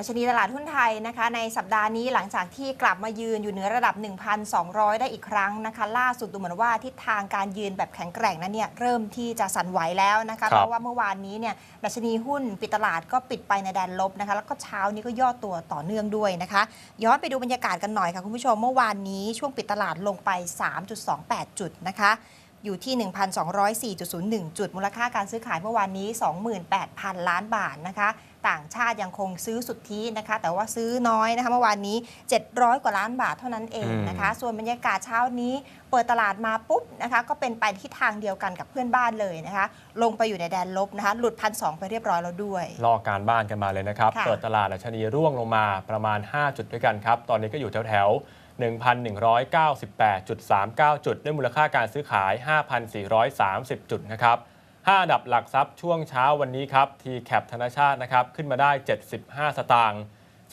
ดัชนีตลาดหุ้นไทยนะคะ ในสัปดาห์นี้หลังจากที่กลับมายืนอยู่เหนือระดับ 1,200 ได้อีกครั้งนะคะ ล่าสุดดูเหมือนว่าทิศทางการยืนแบบแข็งแกร่งนั้นเนี่ยเริ่มที่จะสั่นไหวแล้วนะคะครับเพราะว่าเมื่อวานนี้เนี่ยดัชนีหุ้นปิดตลาดก็ปิดไปในแดนลบนะคะ แล้วก็เช้านี้ก็ย่อตัวต่อเนื่องด้วยนะคะ ย้อนไปดูบรรยากาศกันหน่อยค่ะคุณผู้ชมเมื่อวานนี้ช่วงปิดตลาดลงไป 3.28 จุดนะคะอยู่ที่ 1,204.01 จุด มูลค่าการซื้อขายเมื่อวานนี้ 28,000 ล้านบาทนะคะ ต่างชาติยังคงซื้อสุทธินะคะ แต่ว่าซื้อน้อยนะคะเมื่อวานนี้ 700 กว่าล้านบาทเท่านั้นเองนะคะ ส่วนบรรยากาศเช้านี้เปิดตลาดมาปุ๊บนะคะก็เป็นไปทิศทางเดียวกันกับเพื่อนบ้านเลยนะคะ ลงไปอยู่ในแดนลบนะคะ หลุดพันสไปเรียบร้อยแล้วด้วยลอกการบ้านกันมาเลยนะครับค่ะเปิดตลาดดัชนีร่วงลงมาประมาณ 5 จุดด้วยกันครับ ตอนนี้ก็อยู่แถวแถวๆ1,198.39 จุด ด้วยมูลค่าการซื้อขาย 5,430 จุดนะครับ 5 อันดับหลักทรัพย์ช่วงเช้าวันนี้ครับ t c a p ธนชาตินะครับขึ้นมาได้ 75 สตางค์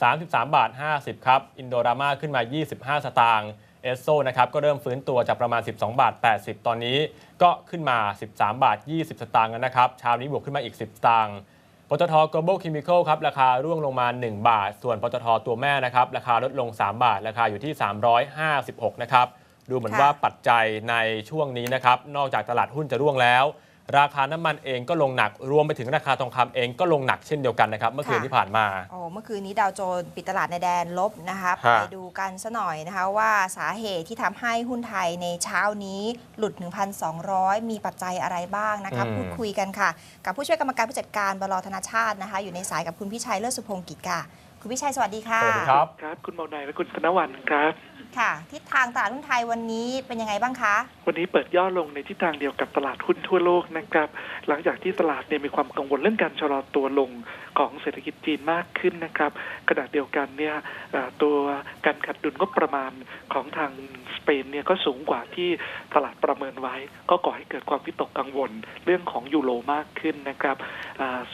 33 บาท 50 ครับ อินโดรามาขึ้นมา 25 สตางค์เอสโซนะครับก็เริ่มฟื้นตัวจากประมาณ 12 บาท 80 ตอนนี้ก็ขึ้นมา 13 บาท 20 สตางค์แล้วนะครับเช้านี้บวกขึ้นมาอีก 10 สตางค์ปตท global chemical ครับราคาร่วงลงมา 1 บาท ส่วนปตทตัวแม่นะครับราคาลดลง 3 บาท ราคาอยู่ที่ 356 นะครับ ดูเหมือนค่ะว่าปัจจัยในช่วงนี้นะครับนอกจากตลาดหุ้นจะร่วงแล้ว ราคาน้ำมันเองก็ลงหนัก รวมไปถึงราคาทองคำเองก็ลงหนักเช่นเดียวกันนะครับ เมื่อคืนที่ผ่านมา โอ้เมื่อคืนนี้ดาวโจนส์ปิดตลาดในแดนลบนะคะฮะไปดูกันซะหน่อยนะคะว่าสาเหตุที่ทำให้หุ้นไทยในเช้านี้หลุด 1,200 มีปัจจัยอะไรบ้างนะคะอืม พูดคุยกันค่ะ กับผู้ช่วยกรรมการผู้จัดการบลธนาชาตินะคะ อยู่ในสายกับคุณพิชัยเลิศสุพงศ์กิจค่ะ คุณพิชัยสวัสดีค่ะ สวัสดีครับ ครับ คุณเมานายและคุณธนวันครับ ค่ะ ทิศทางตลาดหุ้นไทยวันนี้เป็นยังไงบ้างคะ วันนี้เปิดย่อลงในทิศทางเดียวกับตลาดหุ้นทั่วโลกนะครับ หลังจากที่ตลาดเนี่ยมีความกังวลเรื่องการชะลอตัวลงของเศรษฐกิจจีนมากขึ้นนะครับขณะเดียวกันเนี่ยตัวการขาดดุลงบประมาณของทางสเปนเนี่ยก็สูงกว่าที่ตลาดประเมินไว้ ก็ก่อให้เกิดความวิตกกังวลเรื่องของยูโรมากขึ้นนะครับ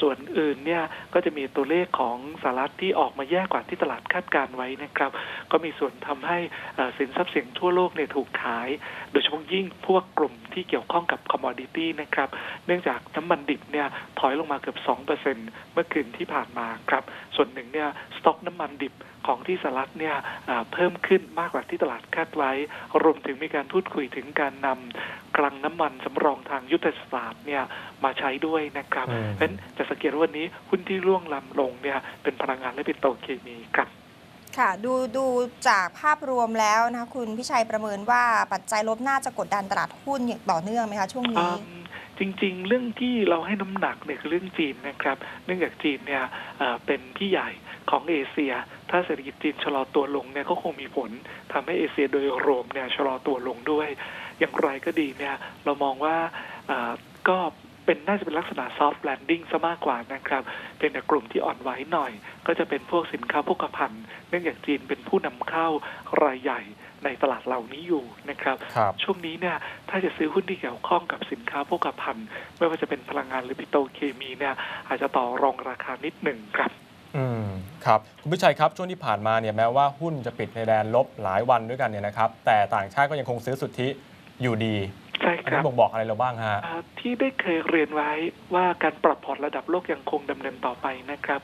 ส่วนอื่นเนี่ยก็จะมีตัวเลขของสหรัฐที่ออกมาแย่กว่าที่ตลาดคาดการไว้นะครับ ก็มีส่วนทำให้สินทรัพย์เสี่ยงทั่วโลกเนี่ยถูกขาย โดยเฉพาะยิ่งพวกกลุ่มที่เกี่ยวข้องกับคอมมอดิตี้นะครับ เนื่องจากน้ำมันดิบเนี่ยถอยลงมาเกือบ 2%เมื่อคืนที่ผ่านมาครับ ส่วนหนึ่งเนี่ยสต็อกน้ำมันดิบของที่สหรัฐเนี่ยเพิ่มขึ้นมากกว่าที่ตลาดคาดไว้ รวมถึงมีการพูดคุยถึงการนำ กลังน้ำมันสำรองทางยุทธศาสตร์เนี่ยมาใช้ด้วยนะครับอืมเพราะฉะนั้นจะสังเกตว่าวันนี้หุ้นที่ร่วงลำลงเนี่ยเป็นพลังงานและปิโตรเคมีครับค่ะดูดูจากภาพรวมแล้วนะคะคุณพิชัยประเมินว่าปัจจัยลบน่าจะกดดันตลาดหุ้นอย่างต่อเนื่องไหมคะช่วงนี้อืมจริง ๆ เรื่องที่เราให้น้ำหนักเนี่ยคือเรื่องจีนนะครับ เนื่องจากจีนเนี่ยเอ่อเป็นพี่ใหญ่ของเอเชีย ถ้าเศรษฐกิจจีนชะลอตัวลงเนี่ยก็คงมีผลทำให้เอเชียโดยรวมเนี่ยชะลอตัวลงด้วย อย่างไรก็ดีเนี่ยเรามองว่าเอ่อก็เป็นน่าจะเป็นลักษณะ soft landing ซะมากกว่านะครับเป็นแต่กลุ่มที่อ่อนไหวหน่อย ก็จะเป็นพวกสินค้าโภคภัณฑ์เนื่องจากจีนเป็นผู้นำเข้ารายใหญ่ในตลาดเหล่านี้อยู่นะครับครับช่วงนี้เนี่ยถ้าจะซื้อหุ้นที่เกี่ยวข้องกับสินค้าโภคภัณฑ์ไม่ว่าจะเป็นพลังงานหรือปิโตรเคมีเนี่ยอาจจะต่อรองราคานิดหนึ่งครับ อืมครับคุณพิชัยครับช่วงที่ผ่านมาเนี่ยแม้ว่าหุ้นจะปิดในแดนลบหลายวันด้วยกันเนี่ยนะครับแต่ต่างชาติก็ยังคงซื้อสุทธิ อยู่ดีใช่อันครันี้บบ่งบอกอะไรเราบ้างฮะ อ่าที่ได้เคยเรียนไว้ว่าการปรับพอร์ตระดับโลกยังคงดำเนินต่อไปนะครับ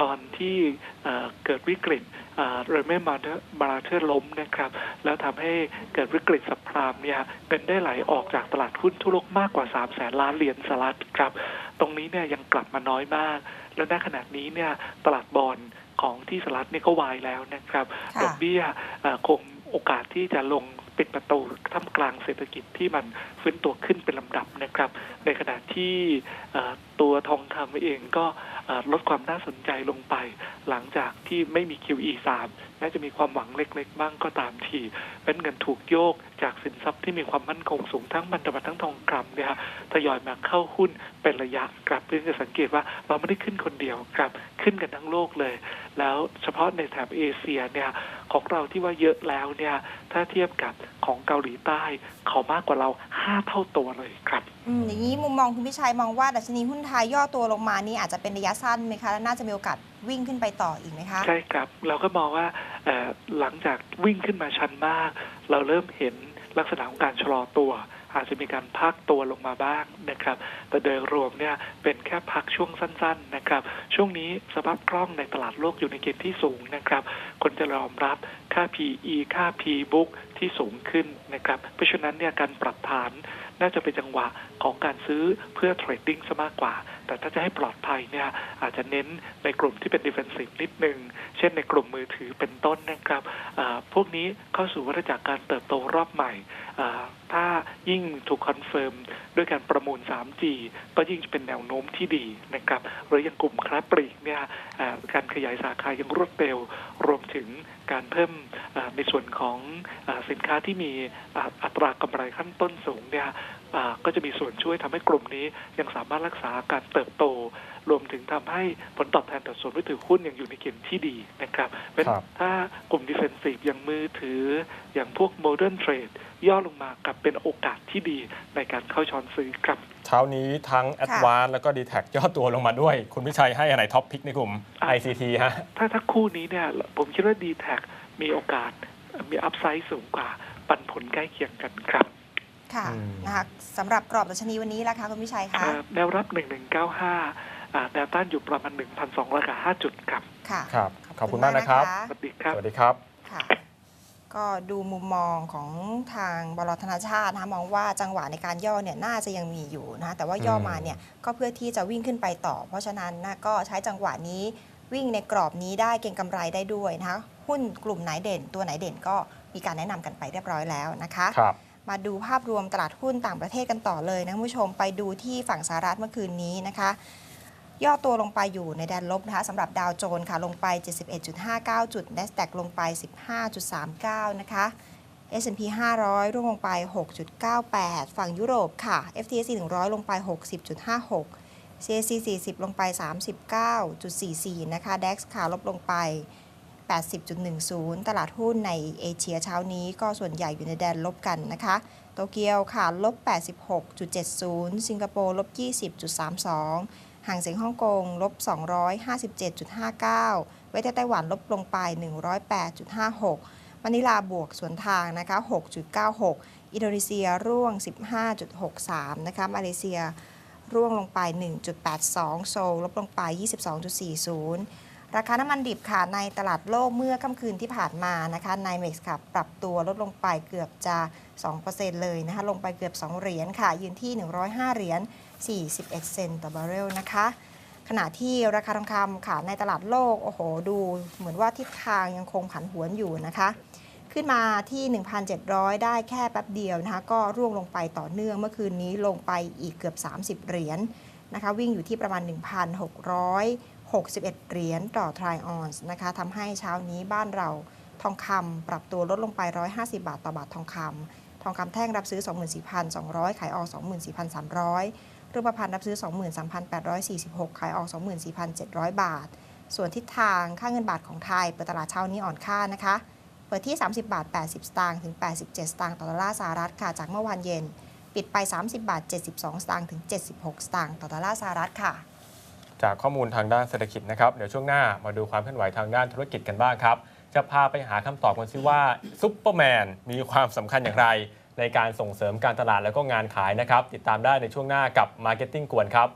ตอนที่เอ่อเกิดวิกฤตเรเมมามาราเธอร์ล้มนะครับ แล้วทำให้เกิดวิกฤตสัพพรามเนี่ยเป็นได้ไหลออกจากตลาดหุ้นทั่วโลกมากกว่า 3 0 0แสนล้านเหรียญสหรัฐครับ ตรงนี้เนี่ยยังกลับมาน้อยมาก แล้วณขณะนี้เนี่ยตลาดบอลของที่สหรัฐเนี่ยก็วายแล้วนะครับ ค่ะ ดอกเบี้ยเอ่อคงโอกาสที่จะลง ปิดประตูท่ามกลางเศรษฐกิจที่มันฟื้นตัวขึ้นเป็นลำดับนะครับ ในขณะที่ตัวทองคำเองก็ลดความน่าสนใจลงไป หลังจากที่ไม่มี QE 3แม้จะมีความหวังเล็กๆ บ้างก็ตามทีเป็นเงินถูกโยกจากสินทรัพย์ที่มีความมั่นคงสูงทั้งพันธบัตทั้งทองคำเนี่ยฮะทยอยมาเข้าหุ้นเป็นระยะครับเพื่อจะสังเกตว่าเราไม่ได้ขึ้นคนเดียวครับขึ้นกันทั้งโลกเลย แล้วเฉพาะในแถบเอเชียเนี่ย ของเราที่ว่าเยอะแล้วเนี่ย ถ้าเทียบกับของเกาหลีใต้ เขามากกว่าเราห้าเท่าตัวเลยครับอืมอย่างนี้มุมมองคุณพิชัยมองว่าดัชนีหุ้นไทยย่อตัวลงมานี่อาจจะเป็นระยะสั้นไหมคะและน่าจะมีโอกาสวิ่งขึ้นไปต่ออีกไหมคะ ใช่ครับ เราก็มองว่าเอ่อหลังจากวิ่งขึ้นมาชันมาก เราเริ่มเห็นลักษณะของการชะลอตัว อาจจะมีการพักตัวลงมาบ้างนะครับ แต่โดยรวมเนี่ยเป็นแค่พักช่วงสั้น ๆนะครับ ช่วงนี้สภาพคล่องในตลาดโลกอยู่ในเกณฑ์ที่สูงนะครับคนจะยอมรับค่า PE ค่า P book ที่สูงขึ้นนะครับ เพราะฉะนั้นเนี่ยการปรับฐานน่าจะเป็นจังหวะของการซื้อเพื่อเทรดดิ้งซะมากกว่า แต่ถ้าจะให้ปลอดภัยเนี่ยอาจจะเน้นในกลุ่มที่เป็น defensive นิดนึง เช่นในกลุ่มมือถือเป็นต้นนะครับ พวกนี้เข้าสู่วัฏจักรการเติบโตรอบใหม่ ถ้ายิ่งถูกคอนเฟิร์มด้วยการประมูล 3G ก็ยิ่งจะเป็นแนวโน้มที่ดีนะครับหรืออย่างกลุ่มค้าปลีกเนี่ยการขยายสาขายังรวดเร็ว รวมถึงการเพิ่มในส่วนของอสินค้าที่มีอ,อัตรากำไรขั้นต้นสูงเนี่ย ก็จะมีส่วนช่วยทำให้กลุ่มนี้ยังสามารถรักษาการเติบโต รวมถึงทำให้ผลตอบแทนต่อส่วนผู้ถือหุ้นยังอยู่ในเกณฑ์ที่ดีนะครับเพราะฉะครันั้บนถ้ากลุ่มดิเฟนซีฟอย่างมือถือ อย่างพวกโมเดิร์นเทรดย่อลงมากลับเป็นโอกาสที่ดีในการเข้าช้อนซื้อครับ เช้านี้ทั้ง a d v a n c e แล้วก็ d t แทย่อตัวลงมาด้วย คุณพิชัยให้อะไรท็อปพิกในกลุ่มอะ ICT ฮะถ้าถ้าคู่นี้เนี่ยผมคิดว่า d t แทมีโอกาสมีอัพไซด์สูงกว่าปันผลใกล้เคียงกันครับ ค่ะอืมนะคะสำหรับกรอบดัชนีวันนี้ล่ะคะคุณพิชัยคะอ่าแนวรับ 1195อ่าแนวต้านอยู่ประมาณ 1,205จุดครับค่ะครับ ขอบคุณมากนะครับ สวัสดีครับ สวัสดีครับค่ะก็ดูมุมมองของทางบลธนาชาตินะคะมองว่าจังหวะในการย่อเนี่ยน่าจะยังมีอยู่นะคะแต่ว่าย่อมาเนี่ยก็เพื่อที่จะวิ่งขึ้นไปต่อ เพราะฉะนั้นนะก็ใช้จังหวะนี้วิ่งในกรอบนี้ได้เก็งกำไรได้ด้วยนะคะหุ้นกลุ่มไหนเด่นตัวไหนเด่นก็มีการแนะนำกันไปเรียบร้อยแล้วนะคะครับ มาดูภาพรวมตลาดหุ้นต่างประเทศกันต่อเลยนะคุณผู้ชมไปดูที่ฝั่งสหรัฐเมื่อคืนนี้นะคะย่อตัวลงไปอยู่ในแดนลบนะคะสำหรับดาวโจนส์ค่ะลงไป 71.59 จุด NASDAQ ลงไป 15.39 นะคะ S&P 500 ร่วงลงไป 6.98 ฝั่งยุโรปค่ะ FTSE 100 ลงไป 60.56 CAC 40 ลงไป 39.44 นะคะ DAX ค่ะลบลงไป 80.10 ตลาดหุ้นในเอเชียเช้านี้ก็ส่วนใหญ่อยู่ในแดนลบกันนะคะ โตเกียวค่ะลบ 86.70 สิงคโปร์ลบ 20.32 ห่างเสียงฮ่องกงลบ 257.59 เวทไต้หวันลบลงไป 108.56 มะนิลาบวกสวนทางนะคะ 6.96 อินโดนีเซียร่วง 15.63 นะคะ มาเลเซียร่วงลงไป 1.82 โซลลบลงไป 22.40 ราคาน้ำมันดิบค่ะในตลาดโลกเมื่อค่ำคืนที่ผ่านมานะคะไนเม็กซ์ค่ะปรับตัวลดลงไปเกือบจะ 2%เลยนะคะลงไปเกือบ 2 เหรียญค่ะ ยืนที่ 105 เหรียญ 41 เซนต์ต่อบาร์เรลนะคะขณะที่ราคาทองคำค่ะในตลาดโลก โอ้โห ดูเหมือนว่าทิศทางยังคงผันผวนอยู่นะคะ ขึ้นมาที่ 1,700 ได้แค่แป๊บเดียวนะคะ ก็ร่วงลงไปต่อเนื่องเมื่อคืนนี้ลงไปอีกเกือบ 30 เหรียญนะคะ วิ่งอยู่ที่ประมาณ 1,661 เหรียญต่อทริออนส์นะคะทำให้เช้านี้บ้านเราทองคำปรับตัวลดลงไป 150 บาทต่อบาททองคำทองคำแท่งรับซื้อ 24,200 ขายออก 24,300รูปพรรณรับซื้อ 23,846 ขายออก 24,700 บาท ส่วนทิศทางค่าเงินบาทของไทยเปิดตลาดเช้านี้อ่อนค่านะคะ เปิดที่ 30 บาท 80 สตางค์ถึง 87 สตางค์ต่อดอลลาร์สหรัฐค่ะจากเมื่อวานเย็น ปิดไป 30 บาท 72 สตางค์ถึง 76 สตางค์ต่อดอลลาร์สหรัฐค่ะ จากข้อมูลทางด้านเศรษฐกิจนะครับ เดี๋ยวช่วงหน้ามาดูความเคลื่อนไหวทางด้านธุรกิจกันบ้างครับ จะพาไปหาคำตอบกันซิว่าซุปเปอร์แมนมีความสำคัญอย่างไร ในการส่งเสริมการตลาดแล้วก็งานขายนะครับ ติดตามได้ในช่วงหน้ากับ Marketing กวนครับ